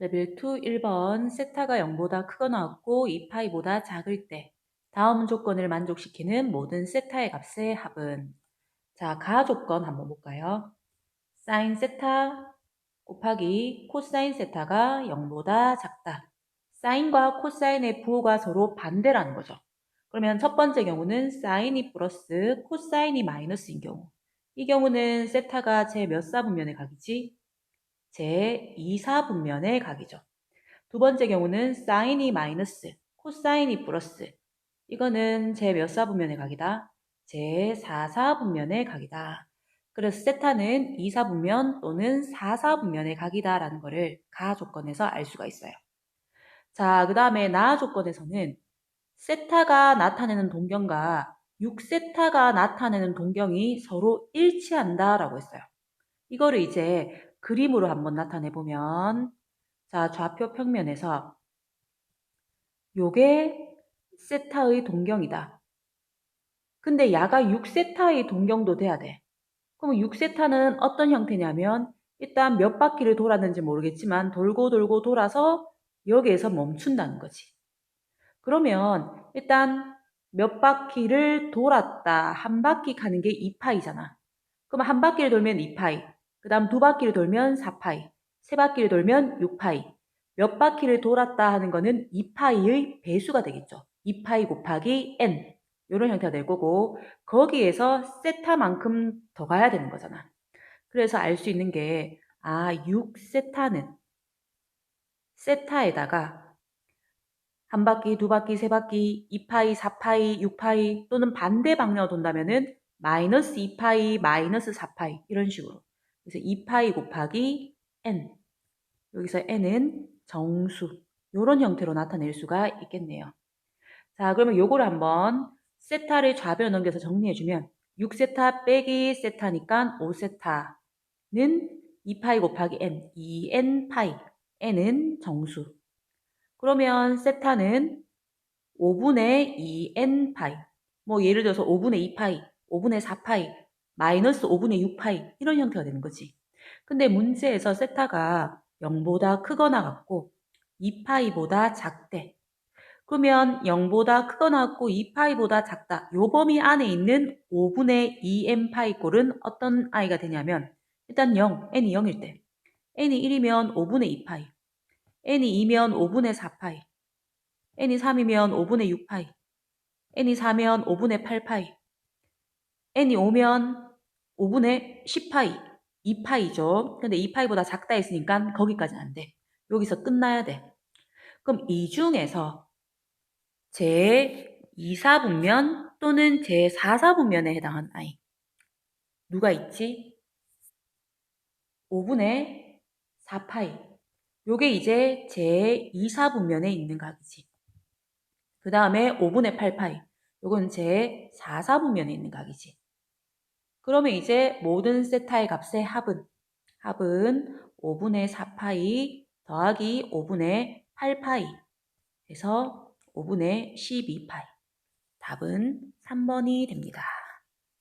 레벨 2 1번 세타가 0보다 크거나 같고 2파이보다 작을 때 다음 조건을 만족시키는 모든 세타의 값의 합은 자, 가 조건 한번 볼까요? 사인 세타 곱하기 코사인 세타가 0보다 작다. 사인과 코사인의 부호가 서로 반대라는 거죠. 그러면 첫 번째 경우는 사인이 플러스 코사인이 마이너스인 경우. 이 경우는 세타가 제 몇 사분면의 각이지? 제 2사분면의 각이죠. 두 번째 경우는 사인이 마이너스, 코사인이 플러스. 이거는 제 몇 사분면의 각이다? 제 4사분면의 각이다. 그래서 세타는 2사분면 또는 4사분면의 각이다라는 것을 가 조건에서 알 수가 있어요. 자, 그 다음에 나 조건에서는 세타가 나타내는 동경과 6세타가 나타내는 동경이 서로 일치한다라고 했어요. 이거를 이제 그림으로 한번 나타내 보면 자, 좌표 평면에서 요게 세타의 동경이다. 근데 야가 6세타의 동경도 돼야 돼. 그럼 6세타는 어떤 형태냐면 일단 몇 바퀴를 돌았는지 모르겠지만 돌고 돌고 돌아서 여기에서 멈춘다는 거지. 그러면 일단 몇 바퀴를 돌았다. 한 바퀴 가는 게 2파이잖아. 그럼 한 바퀴를 돌면 2파이. 그 다음 두 바퀴를 돌면 4파이. 세 바퀴를 돌면 6파이. 몇 바퀴를 돌았다 하는 거는 2파이의 배수가 되겠죠. 2파이 곱하기 n. 이런 형태가 될 거고 거기에서 세타만큼 더 가야 되는 거잖아. 그래서 알 수 있는 게 아, 6세타는 세타에다가 한 바퀴, 두 바퀴, 세 바퀴, 2파이, 4파이, 6파이 또는 반대 방향으로 돈다면은 마이너스 2파이, 마이너스 4파이 이런 식으로. 그래서 2파이 곱하기 n. 여기서 n은 정수. 이런 형태로 나타낼 수가 있겠네요. 자, 그러면 요거를 한번 세타를 좌변 넘겨서 정리해주면 6세타 빼기 세타니까 5세타는 2파이 곱하기 n, 2n파이, n은 정수. 그러면 세타는 5분의 2n파이, 뭐 예를 들어서 5분의 2파이, 5분의 4파이, 마이너스 5분의 6파이 이런 형태가 되는 거지. 근데 문제에서 세타가 0보다 크거나 같고 2파이보다 작대. 그러면 0보다 크거나 같고 2파이보다 작다. 요 범위 안에 있는 5분의 2n파이 꼴은 어떤 아이가 되냐면 일단 0, n이 0일 때 n이 1이면 5분의 2파이 n이 2면 5분의 4파이 n이 3이면 5분의 6파이 n이 4면 5분의 8파이 n이 5면 5분의 10파이 2파이죠. 근데 2파이보다 작다 했으니까 거기까지는 안 돼. 여기서 끝나야 돼. 그럼 이 중에서 제2사분면 또는 제4사분면에 해당하는 아이. 누가 있지? 5분의 4파이. 요게 이제 제2사분면에 있는 각이지. 그 다음에 5분의 8파이. 요건 제4사분면에 있는 각이지. 그러면 이제 모든 세타의 값의 합은 합은 5분의 4파이 더하기 5분의 8파이 해서 5분의 12파이. 답은 3번이 됩니다.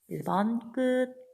1번 끝.